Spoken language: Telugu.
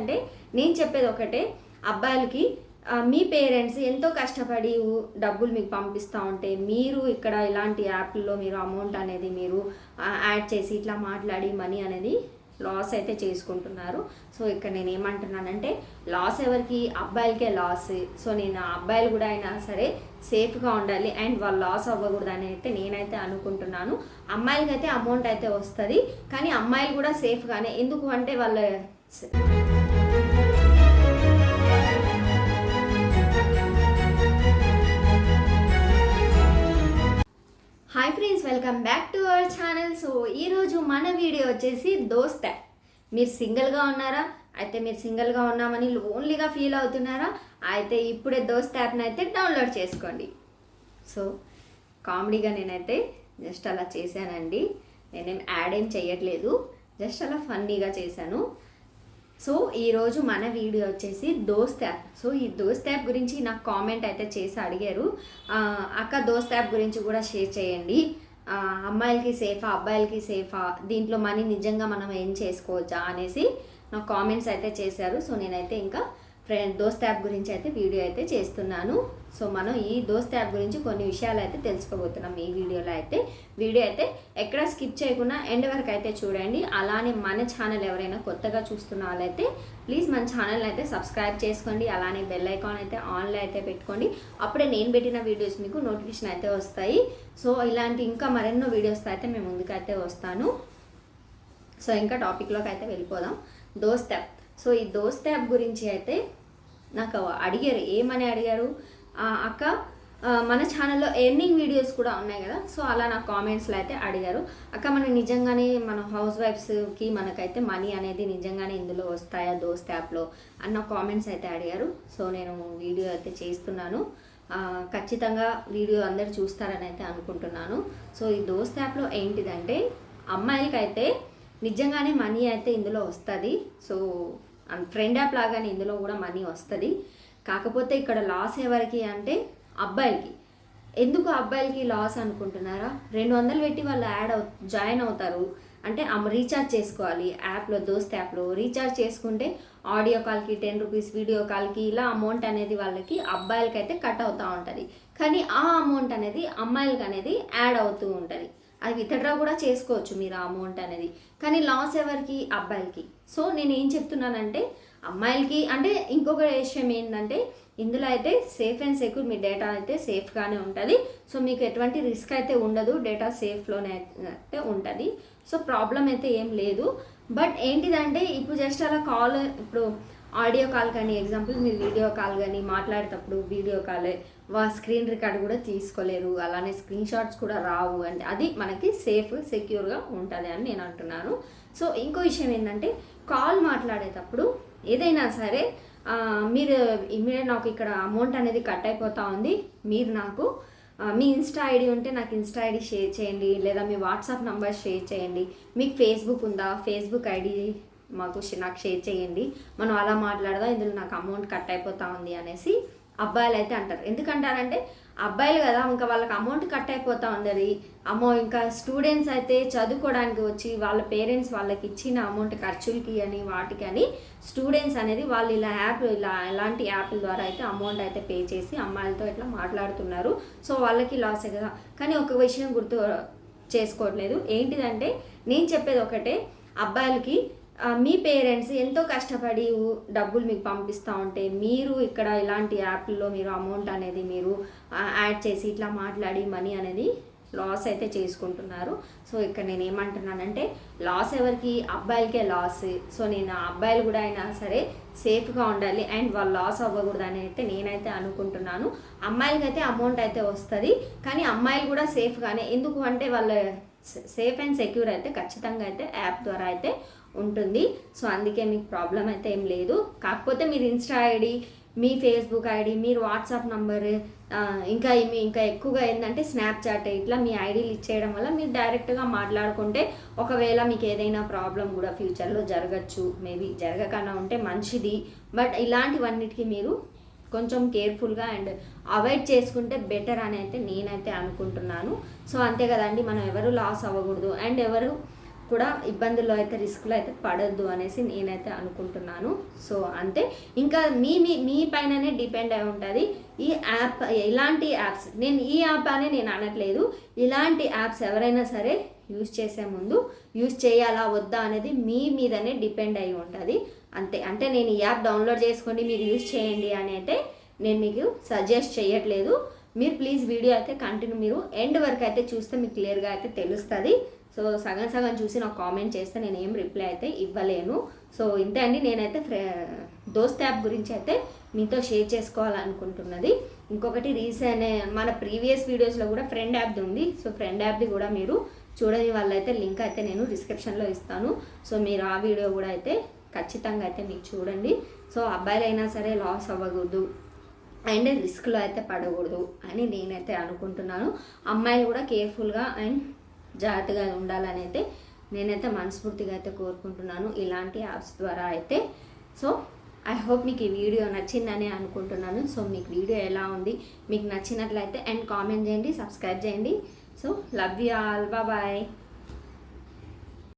ఏంటంటే నేను చెప్పేది ఒకటే అబ్బాయిలకి మీ పేరెంట్స్ ఎంతో కష్టపడి డబ్బులు మీకు పంపిస్తూ ఉంటే మీరు ఇక్కడ ఇలాంటి యాప్లో మీరు అమౌంట్ అనేది మీరు యాడ్ చేసి ఇట్లా మాట్లాడి మనీ అనేది లాస్ అయితే చేసుకుంటున్నారు. సో ఇక్కడ నేను ఏమంటున్నానంటే లాస్ ఎవరికి? అబ్బాయిలకే లాస్. సో నేను అబ్బాయిలు కూడా అయినా సరే సేఫ్గా ఉండాలి. అండ్ వాళ్ళు లాస్ అవ్వకూడదు అని అయితే నేనైతే అనుకుంటున్నాను. అమ్మాయిలకైతే అమౌంట్ అయితే వస్తుంది. కానీ అమ్మాయిలు కూడా సేఫ్గానే ఎందుకు అంటే వాళ్ళ hi friends welcome back to our channel so ఈరోజు మన వీడియో వచ్చేసి దోస్త. మీరు సింగిల్గా ఉన్నారా? అయితే మీరు సింగిల్గా ఉన్నామని లోన్లీగా ఫీల్ అవుతున్నారా? అయితే ఇప్పుడే దోస్త యాప్ని అయితే డౌన్లోడ్ చేసుకోండి. సో కామెడీగా నేనైతే జస్ట్ అలా చేశానండి. నేనేం యాడ్ ఏం చేయట్లేదు జస్ట్ అలా ఫన్నీగా చేశాను. సో ఈరోజు మన వీడియో వచ్చేసి దోస్త్ యాప్. సో ఈ దోస్త్ యాప్ గురించి నాకు కామెంట్ అయితే చేసి అడిగారు. అక్క దోస్త్ యాప్ గురించి కూడా షేర్ చేయండి. అమ్మాయిలకి సేఫా అబ్బాయిలకి సేఫా దీంట్లో మనీ నిజంగా మనం ఏం చేసుకోవచ్చా అనేసి నాకు కామెంట్స్ అయితే చేశారు. సో నేనైతే ఇంకా ఫ్రెండ్ దోస్త్ యాప్ గురించి అయితే వీడియో అయితే చేస్తున్నాను. సో మనం ఈ దోస్త్ యాప్ గురించి కొన్ని విషయాలు అయితే తెలుసుకోబోతున్నాం ఈ వీడియోలో అయితే. వీడియో అయితే ఎక్కడ స్కిప్ చేయకుండా ఎండ్ వరకు అయితే చూడండి. అలానే మన ఛానల్ ఎవరైనా కొత్తగా చూస్తున్న వాళ్ళైతే ప్లీజ్ మన ఛానల్ అయితే సబ్స్క్రైబ్ చేసుకోండి. అలానే బెల్ ఐకాన్ అయితే ఆన్లో అయితే పెట్టుకోండి. అప్పుడే నేను పెట్టిన వీడియోస్ మీకు నోటిఫికేషన్ అయితే వస్తాయి. సో ఇలాంటి ఇంకా మరెన్నో వీడియోస్ అయితే మేము ముందుకైతే వస్తాను. సో ఇంకా టాపిక్లోకి అయితే వెళ్ళిపోదాం. దోస్త్ యాప్ సో ఈ దోస్త్ యాప్ గురించి అయితే నాకు అడిగారు. ఏమని అడిగారు? అక్క మన ఛానల్లో ఎర్నింగ్ వీడియోస్ కూడా ఉన్నాయి కదా? సో అలా నా కామెంట్స్లో అయితే అడిగారు. అక్క మనం నిజంగానే మన హౌస్ వైఫ్స్కి మనకైతే మనీ అనేది నిజంగానే ఇందులో వస్తాయా దోస్త్ యాప్లో అన్న కామెంట్స్ అయితే అడిగారు. సో నేను వీడియో అయితే చేస్తున్నాను. ఖచ్చితంగా వీడియో అందరు చూస్తారని అయితే అనుకుంటున్నాను. సో ఈ దోస్త్ యాప్లో ఏంటిదంటే అమ్మాయిలకైతే నిజంగానే మనీ అయితే ఇందులో వస్తుంది. సో ఫ్రెండ్ యాప్ లాగానే ఇందులో కూడా మనీ వస్తుంది. కాకపోతే ఇక్కడ లాస్ ఎవరికి అంటే అబ్బాయిలకి. ఎందుకు అబ్బాయిలకి లాస్ అనుకుంటున్నారా? రెండు వందలు పెట్టి వాళ్ళు యాడ్ అవు జాయిన్ అవుతారు. అంటే అమ్మ రీఛార్జ్ చేసుకోవాలి. యాప్లో దోస్త్ యాప్లో రీఛార్జ్ చేసుకుంటే ఆడియో కాల్కి టెన్ రూపీస్ వీడియో కాల్కి ఇలా అమౌంట్ అనేది వాళ్ళకి అబ్బాయిలకైతే కట్ అవుతూ ఉంటుంది. కానీ ఆ అమౌంట్ అనేది అమ్మాయిలకి అనేది యాడ్ అవుతూ ఉంటుంది. అది విత్డ్రా కూడా చేసుకోవచ్చు మీరు ఆ అమౌంట్ అనేది. కానీ లాస్ ఎవరికి? అబ్బాయిలకి. సో నేను ఏం చెప్తున్నానంటే అమ్మాయిలకి అంటే ఇంకొక విషయం ఏంటంటే ఇందులో అయితే సేఫ్ అండ్ సెక్యూర్ మీ డేటా అయితే సేఫ్గానే ఉంటుంది. సో మీకు ఎటువంటి రిస్క్ అయితే ఉండదు. డేటా సేఫ్లోనే అయితే ఉంటుంది. సో ప్రాబ్లం అయితే ఏం లేదు. బట్ ఏంటిదంటే ఇప్పుడు జస్ట్ అలా కాల్ ఇప్పుడు ఆడియో కాల్ కానీ ఎగ్జాంపుల్ మీరు వీడియో కాల్ కానీ మాట్లాడేటప్పుడు వీడియో కాల్ వా స్క్రీన్ రికార్డ్ కూడా తీసుకోలేరు అలానే స్క్రీన్ షాట్స్ కూడా రావు అంటే అది మనకి సేఫ్ సెక్యూర్గా ఉంటుంది అని నేను అంటున్నాను. సో ఇంకో విషయం ఏంటంటే కాల్ మాట్లాడేటప్పుడు ఏదైనా సరే మీరు ఇమీడియట్ నాకు ఇక్కడ అమౌంట్ అనేది కట్ అయిపోతా ఉంది. మీరు నాకు మీ ఇన్స్టా ఐడి ఉంటే నాకు ఇన్స్టా ఐడి షేర్ చేయండి. లేదా మీ వాట్సాప్ నంబర్ షేర్ చేయండి. మీకు ఫేస్బుక్ ఉందా? ఫేస్బుక్ ఐడి మాకు నాకు షేర్ చేయండి. మనం అలా మాట్లాడదాం? ఇందులో నాకు అమౌంట్ కట్ అయిపోతా ఉంది అనేసి అబ్బాయిలు అయితే అంటారు. ఎందుకంటారంటే అబ్బాయిలు కదా ఇంకా వాళ్ళకి అమౌంట్ కట్ అయిపోతూ ఉండదు అమ్మో ఇంకా స్టూడెంట్స్ అయితే చదువుకోవడానికి వచ్చి వాళ్ళ పేరెంట్స్ వాళ్ళకి ఇచ్చిన అమౌంట్ ఖర్చులకి అని వాటికి అని స్టూడెంట్స్ అనేది వాళ్ళు ఇలా యాప్ ఇలా ఎలాంటి యాప్ల ద్వారా అయితే అమౌంట్ అయితే పే చేసి అమ్మాయిలతో ఇట్లా మాట్లాడుతున్నారు. సో వాళ్ళకి లాసే కదా. కానీ ఒక విషయం గుర్తు చేసుకోవట్లేదు. ఏంటిదంటే నేను చెప్పేది ఒకటే అబ్బాయిలకి మీ పేరెంట్స్ ఎంతో కష్టపడి డబ్బులు మీకు పంపిస్తూ ఉంటే మీరు ఇక్కడ ఇలాంటి యాప్ల్లో మీరు అమౌంట్ అనేది మీరు యాడ్ చేసి ఇట్లా మాట్లాడి మనీ అనేది లాస్ అయితే చేసుకుంటున్నారు. సో ఇక్కడ నేను ఏమంటున్నానంటే లాస్ ఎవరికి? అబ్బాయిలకే లాస్. సో నేను ఆ అబ్బాయిలు కూడా అయినా సరే సేఫ్గా ఉండాలి. అండ్ వాళ్ళు లాస్ అవ్వకూడదు అని అయితే నేనైతే అనుకుంటున్నాను. అమ్మాయిలకైతే అమౌంట్ అయితే వస్తుంది. కానీ అమ్మాయిలు కూడా సేఫ్గానే ఎందుకు అంటే వాళ్ళ సేఫ్ అండ్ సెక్యూర్ అయితే ఖచ్చితంగా అయితే యాప్ ద్వారా అయితే ఉంటుంది. సో అందుకే మీకు ప్రాబ్లం అయితే ఏం లేదు. కాకపోతే మీరు ఇన్స్టా ఐడి మీ ఫేస్బుక్ ఐడి మీరు వాట్సాప్ నంబర్ ఇంకా మీ ఇంకా ఎక్కువగా ఏంటంటే స్నాప్చాట్ ఇట్లా మీ ఐడీలు ఇచ్చేయడం వల్ల మీరు డైరెక్ట్గా మాట్లాడుకుంటే ఒకవేళ మీకు ఏదైనా ప్రాబ్లం కూడా ఫ్యూచర్లో జరగచ్చు. మేబీ జరగకుండా ఉంటే మంచిది. బట్ ఇలాంటివన్నిటికీ మీరు కొంచెం కేర్ఫుల్గా అండ్ అవాయిడ్ చేసుకుంటే బెటర్ అని అయితే నేనైతే అనుకుంటున్నాను. సో అంతే కదండి మనం ఎవరు లాస్ అవ్వకూడదు అండ్ ఎవరు కూడా ఇబ్బందుల్లో అయితే రిస్క్లో అయితే పడద్దు అనేసి నేనైతే అనుకుంటున్నాను. సో అంతే. ఇంకా మీ మీ మీ పైననే డిపెండ్ అయి ఉంటుంది. ఈ యాప్ ఇలాంటి యాప్స్ నేను ఈ యాప్ అనే నేను అనట్లేదు. ఇలాంటి యాప్స్ ఎవరైనా సరే యూజ్ చేసే ముందు యూజ్ చేయాలా వద్దా అనేది మీ మీదనే డిపెండ్ అయి ఉంటుంది. అంతే. అంటే నేను ఈ యాప్ డౌన్లోడ్ చేసుకోండి మీరు యూజ్ చేయండి అని అయితే నేను మీకు సజెస్ట్ చేయట్లేదు. మీరు ప్లీజ్ వీడియో అయితే కంటిన్యూ మీరు ఎండ్ వరకు అయితే చూస్తే మీకు క్లియర్గా అయితే తెలుస్తుంది. సో సగం సగం చూసి నాకు కామెంట్ చేస్తే నేను ఏం రిప్లై అయితే ఇవ్వలేను. సో ఇంతే అండి. నేనైతే ఫ్రె దోస్త్ యాప్ గురించి అయితే మీతో షేర్ చేసుకోవాలనుకుంటున్నది. ఇంకొకటి రీసెంట్ మన ప్రీవియస్ వీడియోస్లో కూడా ఫ్రెండ్ యాప్ది ఉంది. సో ఫ్రెండ్ యాప్ది కూడా మీరు చూడని వాళ్ళైతే లింక్ అయితే నేను డిస్క్రిప్షన్లో ఇస్తాను. సో మీరు ఆ వీడియో కూడా అయితే ఖచ్చితంగా అయితే మీకు చూడండి. సో అబ్బాయిలైనా సరే లాస్ అవ్వకూడదు. అండ్ రిస్క్లో అయితే పడకూడదు అని నేనైతే అనుకుంటున్నాను. అమ్మాయిలు కూడా కేర్ఫుల్గా అండ్ జాగ్రత్తగా ఉండాలని అయితే నేనైతే మనస్ఫూర్తిగా అయితే కోరుకుంటున్నాను ఇలాంటి యాప్స్ ద్వారా అయితే. సో ఐ హోప్ మీకు ఈ వీడియో నచ్చిందని అనుకుంటున్నాను. సో మీకు వీడియో ఎలా ఉంది మీకు నచ్చినట్లయితే అండ్ కామెంట్ చేయండి సబ్స్క్రైబ్ చేయండి. So love you all. Bye.